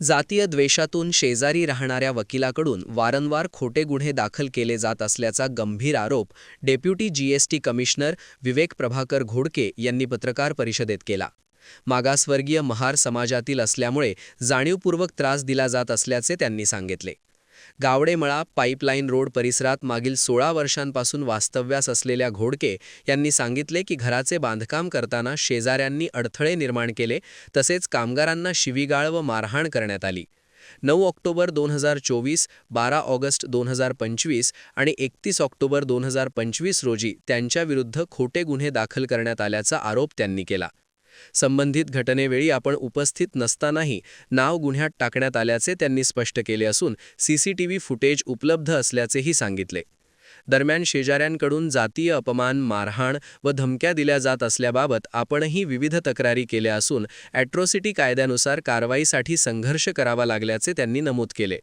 जातीय द्वेषातून शेजारी राहणाऱ्या वकिलाकडून वारंवार खोटे गुन्हे दाखल केले जात असल्याचा गंभीर आरोप deputy GST commissioner Vivek Prabhakar Ghodke यांनी पत्रकार परिषदेत केला. मागासवर्गीय महार समाजातील असल्यामुळे जाणीवपूर्वक त्रास दिला जात असल्याचे त्यांनी सांगितले. गावडेमळा पाईपलाईन रोड परिसरात मागील सोळा वर्षांपासून वास्तव्यास असलेल्या घोडके यांनी सांगितले की घराचे बांधकाम करताना शेजाऱ्यांनी अडथळे निर्माण केले तसेच कामगारांना शिवीगाळ व मारहाण करण्यात आली. नऊ ऑक्टोबर दोन हजार चोवीस बारा ऑगस्ट दोन हजार पंचवीस आणि एकतीस ऑक्टोबर दोन हजार पंचवीस रोजी त्यांच्याविरुद्ध खोटे गुन्हे दाखल करण्यात आल्याचा आरोप त्यांनी केला. संबंधित घटनेवेळी आपण उपस्थित नसतानाही नाव गुन्ह्यात टाकण्यात आल्याचे त्यांनी स्पष्ट केले असून सीसीटीव्ही फुटेज उपलब्ध असल्याचेही सांगितले. दरम्यान शेजाऱ्यांकडून जातीय अपमान मारहाण व धमक्या दिल्या जात असल्याबाबत आपणही विविध तक्रारी केल्या असून ॲट्रॉसिटी कायद्यानुसार कारवाईसाठी संघर्ष करावा लागल्याचे त्यांनी नमूद केले.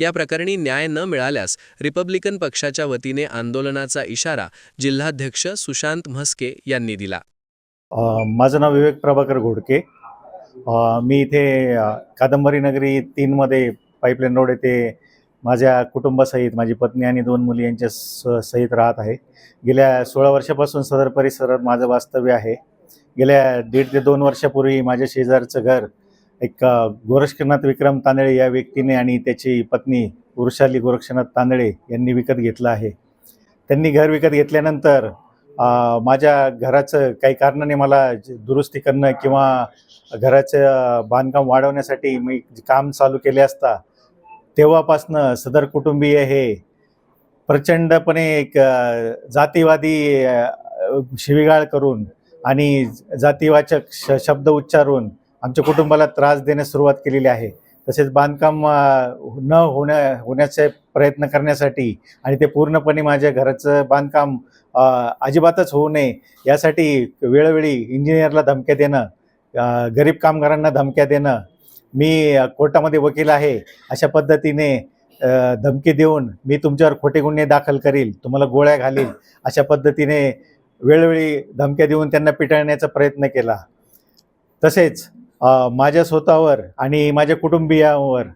या प्रकरणी न्याय न मिळाल्यास रिपब्लिकन पक्षाच्या वतीने आंदोलनाचा इशारा जिल्हाध्यक्ष सुशांत म्हस्के यांनी दिला. माझं नाव विवेक प्रभाकर घोडके. मी इथे कादंबरी नगरी तीनमध्ये पाईपलाईन रोड येथे माझ्या कुटुंबासहित माझी पत्नी आणि दोन मुली यांच्या स सहित राहत आहे. गेल्या सोळा वर्षापासून सदर परिसरात माझं वास्तव्य आहे. गेल्या दीड ते दोन वर्षापूर्वी माझ्या शेजारचं घर एक गोरक्षनाथ विक्रम तांदळे या व्यक्तीने आणि त्याची पत्नी वृषाली गोरक्षनाथ तांदळे यांनी विकत घेतलं आहे. त्यांनी घर विकत घेतल्यानंतर माझ्या घराचं काही कारणाने मला दुरुस्ती करणं किंवा घराचं बांधकाम वाढवण्यासाठी मी काम चालू केले असता तेव्हापासनं सदर कुटुंबीय हे प्रचंडपणे एक जातीवादी शिवीगाळ करून आणि जातीवाचक श शब्द उच्चारून आमच्या कुटुंबाला त्रास देण्यास सुरुवात केलेली आहे. तसेच बांधकाम न होण्या होण्याचे प्रयत्न करण्यासाठी आणि ते पूर्णपणे माझ्या घराचं बांधकाम अजिबातच होऊ नये यासाठी वेळोवेळी इंजिनियरला धमक्या देणं गरीब कामगारांना धमक्या देणं मी कोर्टामध्ये वकील आहे अशा पद्धतीने धमकी देऊन मी तुमच्यावर खोटे गुन्हे दाखल करील तुम्हाला गोळ्या घालील अशा पद्धतीने वेळोवेळी धमक्या देऊन त्यांना पिटाळण्याचा प्रयत्न केला. तसेच माझ्या स्वतःवर आणि माझ्या कुटुंबियांवर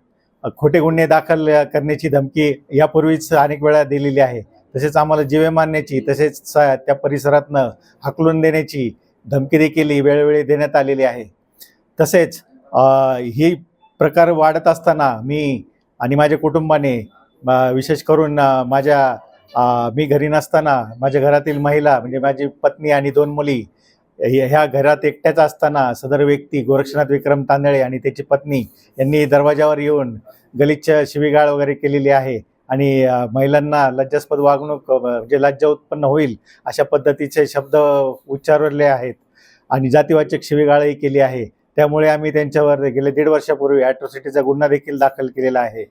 खोटे गुन्हे दाखल करण्याची धमकी यापूर्वीच अनेक वेळा दिलेली आहे. तसेच आम्हाला जीवे मारण्याची तसेच स- त्या परिसरातनं हकलून देण्याची धमकी देखील वेळोवेळी देण्यात आलेली आहे. तसेच ही प्रकार वाढत असताना मी आणि माझ्या कुटुंबाने विशेष करून माझ्या मी घरी नसताना माझ्या घरातील महिला म्हणजे माझी पत्नी आणि दोन मुली ह्या घरात एकट्याच असताना सदर व्यक्ती गोरक्षनाथ विक्रम तांदळे आणि त्याची पत्नी यांनी दरवाजावर येऊन गलिच्छ शिवीगाळ वगैरे केलेली आहे आणि महिलांना लज्जास्पद वागणूक म्हणजे लज्जा उत्पन्न होईल अशा पद्धतीचे शब्द उच्चारले आहेत आणि जातीवाचक शिवीगाळही केली आहे. त्यामुळे आम्ही त्यांच्यावर गेले दीड वर्षापूर्वी ॲट्रॉसिटीचा गुन्हा देखील दाखल केलेला आहे.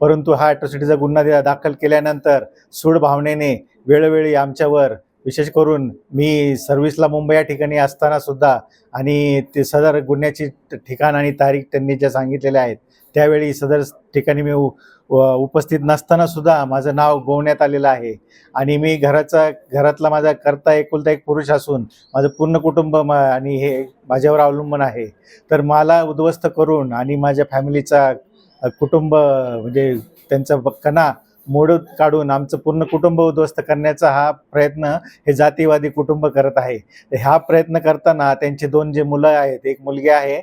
परंतु हा ॲट्रॉसिटीचा गुन्हा दाखल केल्यानंतर सूड भावनेने वेळोवेळी आमच्यावर विशेष करून मी सर्व्हिसला मुंबई या ठिकाणी असताना सुद्धा आणि ते सदर गुन्ह्याची ठिकाण आणि तारीख त्यांनी ज्या सांगितलेल्या आहेत त्यावेळी सदर ठिकाणी मी उ- व- उपस्थित नसताना सुद्धा माझं नाव गोवण्यात आलेलं आहे. आणि मी घराचा घरातला माझा करता एकुलता एक पुरुष असून माझं पूर्ण कुटुंब म- आणि हे माझ्यावर अवलंबून आहे. तर मला उद्ध्वस्त करून आणि माझ्या फॅमिलीचा कुटुंब म्हणजे त्यांचा कणा मोड काढून आमचं पूर्ण कुटुंब उद्ध्वस्त करण्याचा हा प्रयत्न हे जातीवादी कुटुंब करत आहे. हा प्रयत्न करताना त्यांचे दोन जे मुलं आहेत एक मुलगी आहे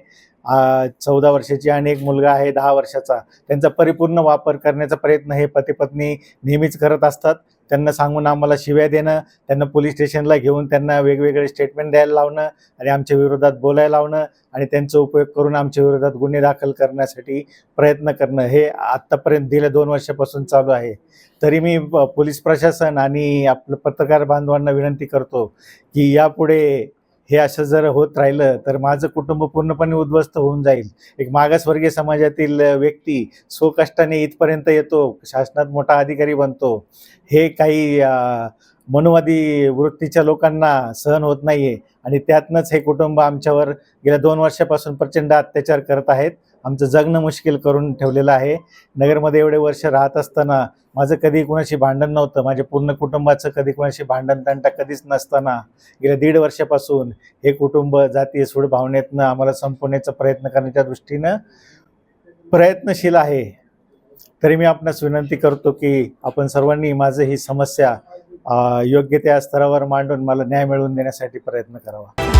चौदा वर्षाची आणि एक मुलगा आहे दहा वर्षाचा. त्यांचा परिपूर्ण वापर करण्याचा प्रयत्न हे पती पत्नी नेहमीच करत असतात. त्यांना सांगून आम्हाला शिव्या देणं त्यांना पोलीस स्टेशनला घेऊन त्यांना वेगवेगळे स्टेटमेंट द्यायला लावणं आणि आमच्या विरोधात बोलायला लावणं आणि त्यांचा उपयोग करून आमच्या विरोधात गुन्हे दाखल करण्यासाठी प्रयत्न करणं हे आत्तापर्यंत गेल्या दोन वर्षापासून चालू आहे. तरी मी प- पोलीस प्रशासन आणि आपलं पत्रकार बांधवांना विनंती करतो की यापुढे हे असं जर होत राहिलं तर माझं कुटुंब पूर्णपणे उद्ध्वस्त होऊन जाईल. एक मागासवर्गीय समाजातील व्यक्ती स्वकष्टाने इथपर्यंत येतो शासनात मोठा अधिकारी बनतो. हे काही मनुवादी वृत्तीच्या लोकांना सहन होत नाही आहे आणि त्यातनंच हे कुटुंब आमच्यावर गेल्या दोन वर्षापासून प्रचंड अत्याचार करत आहेत. आमचं जगणं मुश्किल करून ठेवलेलं आहे. नगरमध्ये एवढे वर्ष राहत असताना माझं कधी कुणाशी भांडण नव्हतं. माझ्या पूर्ण कुटुंबाचं कधी कुणाशी भांडण तंटा कधीच नसताना गेल्या दीड वर्षापासून हे कुटुंब जातीय सूड भावनेतनं आम्हाला संपवण्याचा प्रयत्न करण्याच्या दृष्टीनं प्रयत्नशील आहे. तरी मी आपणास विनंती करतो की आपण सर्वांनी माझं ही समस्या योग्य त्या स्तरावर मांडून मला न्याय मिळवून देण्यासाठी प्रयत्न करावा.